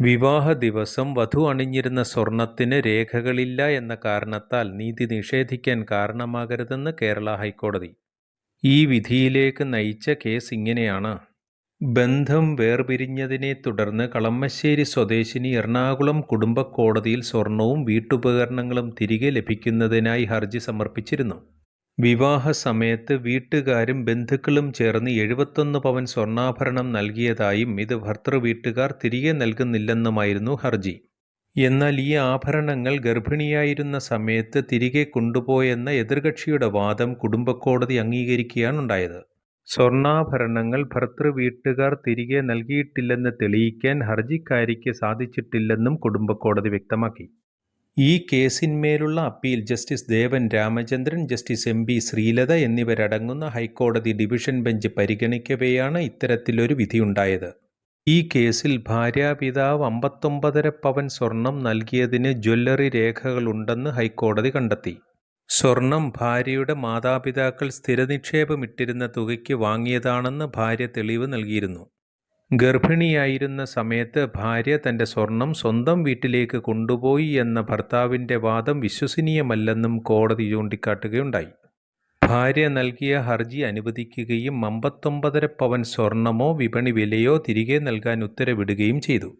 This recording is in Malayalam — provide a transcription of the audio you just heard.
വിവാഹ ദിവസം വധു അണിഞ്ഞിരുന്ന സ്വർണത്തിന് രേഖകളില്ല എന്ന കാരണത്താൽ നീതി നിഷേധിക്കാൻ കാരണമാകരുതെന്ന് കേരള ഹൈക്കോടതി. ഈ വിധിയിലേക്ക് നയിച്ച കേസ് ഇങ്ങനെയാണ്. ബന്ധം വേർപിരിഞ്ഞതിനെ തുടർന്ന് കളമശ്ശേരി സ്വദേശിനി എറണാകുളം കുടുംബ കോടതിയിൽ സ്വർണവും വീട്ടുപകരണങ്ങളും തിരികെ ലഭിക്കുന്നതിനായി ഹർജി സമർപ്പിച്ചിരുന്നു. വിവാഹ സമയത്ത് വീട്ടുകാരും ബന്ധുക്കളും ചേർന്ന് എഴുപത്തൊന്ന് പവൻ സ്വർണാഭരണം നൽകിയതായും ഇത് ഭർത്തൃവീട്ടുകാർ തിരികെ നൽകുന്നില്ലെന്നുമായിരുന്നു ഹർജി. എന്നാൽ ഈ ആഭരണങ്ങൾ ഗർഭിണിയായിരുന്ന സമയത്ത് തിരികെ കൊണ്ടുപോയെന്ന എതിർകക്ഷിയുടെ വാദം കുടുംബക്കോടതി അംഗീകരിക്കുകയാണുണ്ടായത്. സ്വർണാഭരണങ്ങൾ ഭർത്തൃവീട്ടുകാർ തിരികെ നൽകിയിട്ടില്ലെന്ന് തെളിയിക്കാൻ ഹർജിക്കാരിക്ക് സാധിച്ചിട്ടില്ലെന്നും കുടുംബക്കോടതി വ്യക്തമാക്കി. ഈ കേസിന്മേലുള്ള appeal justice Devan Ramachandran justice M B Sreelatha എന്നിവരടങ്ങുന്ന ഹൈക്കോടതി ഡിവിഷൻ ബെഞ്ച് പരിഗണിക്കവെയാണ് ഇത്തരത്തിലൊരു വിധിയുണ്ടായത്. ഈ കേസിൽ ഭാര്യാപിതാവ് അമ്പത്തൊമ്പതര പവൻ സ്വർണം നൽകിയതിന് ജ്വല്ലറി രേഖകളുണ്ടെന്ന് ഹൈക്കോടതി കണ്ടെത്തി. സ്വർണം ഭാര്യയുടെ മാതാപിതാക്കൾ സ്ഥിരനിക്ഷേപമിട്ടിരുന്ന തുകയ്ക്ക് വാങ്ങിയതാണെന്ന് ഭാര്യ തെളിവ് നൽകിയിരുന്നു. ഗർഭിണിയായിരുന്ന സമയത്ത് ഭാര്യ തന്റെ സ്വർണം സ്വന്തം വീട്ടിലേക്ക് കൊണ്ടുപോയി എന്ന ഭർത്താവിന്റെ വാദം വിശ്വസനീയമല്ലെന്നും കോടതി ചൂണ്ടിക്കാട്ടുകയുണ്ടായി. ഭാര്യ നൽകിയ ഹർജി അനുവദിക്കുകയും അമ്പത്തൊമ്പതര പവൻ സ്വർണമോ വിപണി വിലയോ തിരികെ നൽകാൻ ഉത്തരവിടുകയും ചെയ്തു.